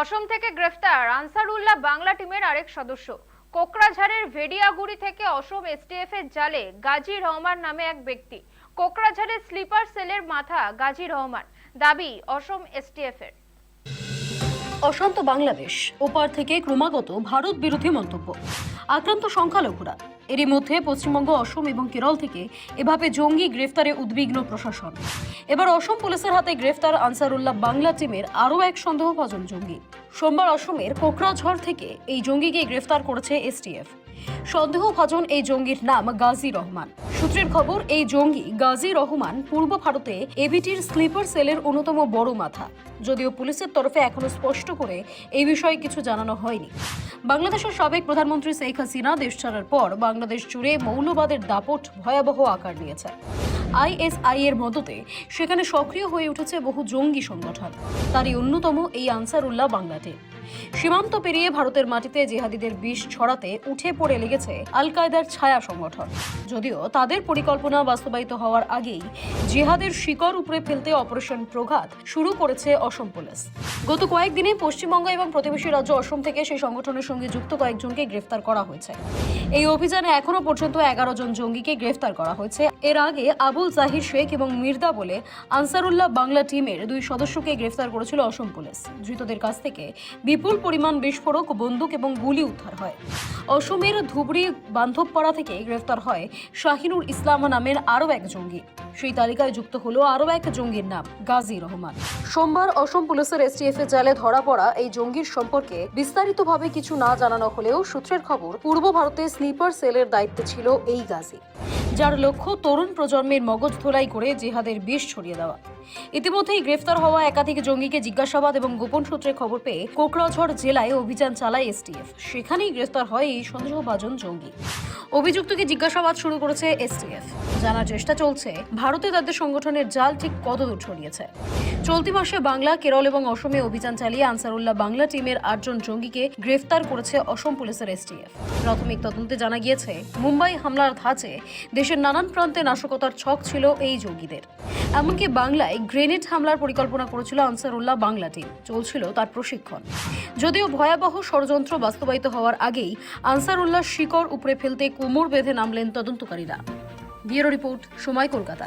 অসম থেকে গ্রেফতার আনসারুল্লাহ বাংলা টিমের আরেক সদস্য। কোকরাঝাড়ের ভেডিয়াগুড়ি থেকে অসম এসটিএফ এর জালে গাজী রহমান নামে এক ব্যক্তি। কোকরাঝাড়ের স্লিপার সেলের মাথা গাজী রহমান। দাবি অসম এসটিএফ এর অশান্ত বাংলাদেশ, ওপার থেকে ক্রমাগত ভারত বিরোধী মন্তব্য। আক্রান্ত সংখ্যালঘুরা এরই মধ্যে পশ্চিমবঙ্গ, অসম এবং কেরল থেকে এভাবে জঙ্গি গ্রেফতারে উদ্বিগ্ন প্রশাসন। এবার অসম পুলিশের হাতে গ্রেফতার আনসারুল্লাহ বাংলা টিমের আরও এক সন্দেহভাজন জঙ্গি। সোমবার অসমের কোকরাঝড় থেকে এই জঙ্গিকে গ্রেফতার করেছে এসটিএফ। সন্দেহভাজন এই জঙ্গির নাম গাজী রহমান। সূত্রের খবর, এই জঙ্গি গাজী রহমান পূর্ব ভারতে এবিটির স্লিপার সেলের অন্যতম বড় মাথা। যদিও পুলিশের তরফে এখনও স্পষ্ট করে এই বিষয়ে কিছু জানানো হয়নি। বাংলাদেশের সাবেক প্রধানমন্ত্রী শেখ হাসিনা দেশ ছাড়ার পর বাংলাদেশ জুড়ে মৌলবাদের দাপট ভয়াবহ আকার নিয়েছে। আইএসআই এর মদতে সেখানে সক্রিয় হয়ে উঠেছে বহু জঙ্গি সংগঠন। তারই অন্যতম এই আনসারুল্লাহ বাংলাতে। সীমান্ত পেরিয়ে ভারতের মাটিতে জেহাদিদের বিষ ছড়াতে উঠে পড়ে লেগেছে আল কায়দার ছায়া সংগঠন। যদিও তাদের পরিকল্পনা বাস্তবায়িত হওয়ার আগেই জেহাদের শিকড় উপরে ফেলতে অপারেশন প্রঘাত শুরু করেছে অসম পুলিশ। গত কয়েকদিনে পশ্চিমবঙ্গ এবং প্রতিবেশী রাজ্য অসম থেকে সেই সংগঠনের সঙ্গে যুক্ত কয়েকজনকে গ্রেফতার করা হয়েছে। এই অভিযানে এখনও পর্যন্ত এগারো জন জঙ্গিকে গ্রেফতার করা হয়েছে। এর আগে আবুল জাহির শেখ এবং মির্দা বলে আনসারুল্লাহ বাংলা টিমের দুই সদস্যকে গ্রেফতার করেছিল অসম পুলিশ। ধৃতদের কাছ থেকে বিপুল পরিমাণ বিস্ফোরক, বন্দুক এবং গুলি উদ্ধার হয়। অসমের ধুবড়ি বান্ধবপাড়া থেকে গ্রেফতার হয় শাহিনুর ইসলাম নামের আরও এক জঙ্গি। সেই তালিকায় যুক্ত হলো আরও এক জঙ্গির নাম, গাজী রহমান। সোমবার অসম পুলিশের এসটিএফ এর জালে ধরা পড়া এই জঙ্গির সম্পর্কে বিস্তারিতভাবে কিছু না জানানো হলেও সূত্রের খবর, পূর্ব ভারতে স্লিপার সেলের দায়িত্বে ছিল এই গাজী। যার লক্ষ্য তরুণ প্রজন্মের মগজ ধোলাই করে জেহাদের বিষ ছড়িয়ে দেওয়া। ইতিমধ্যেই গ্রেফতার হওয়া একাধিক জঙ্গিকে জিজ্ঞাসাবাদ এবং গোপন সূত্রে খবর পেয়ে কোকরাঝড় জেলায় অভিযান চালায় এসটিএফ। সেখানেই গ্রেফতার হয় এই সন্দেহভাজন জঙ্গি। অভিযুক্তকে জিজ্ঞাসাবাদ শুরু করেছে এসটিএফ। জানার চেষ্টা চলছে, ভারতে তাদের সংগঠনের জাল ঠিক কতদূর ছড়িয়েছে? চলতি মাসে বাংলা, কেরল এবং অসমে অভিযান চালিয়ে আনসারুল্লাহ বাংলা টিমের আটজন জঙ্গিকে গ্রেফতার করেছে অসম পুলিশের এসটিএফ। প্রাথমিক তদন্তে জানা গিয়েছে, মুম্বাই হামলার ধাঁচে দেশের নানান প্রান্তে নাশকতার ছক ছিল এই জঙ্গিদের। এমনকি বাংলায় গ্রেনেড হামলার পরিকল্পনা করেছিল আনসারুল্লাহ বাংলা টিম। চলছিল তার প্রশিক্ষণ। যদিও ভয়াবহ ষড়যন্ত্র বাস্তবায়িত হওয়ার আগেই আনসারুল্লাহ শিকড় উপরে ফেলতে কোমর বেঁধে নামলেন তদন্তকারীরা। ব্যুরো রিপোর্ট সময় কলকাতা।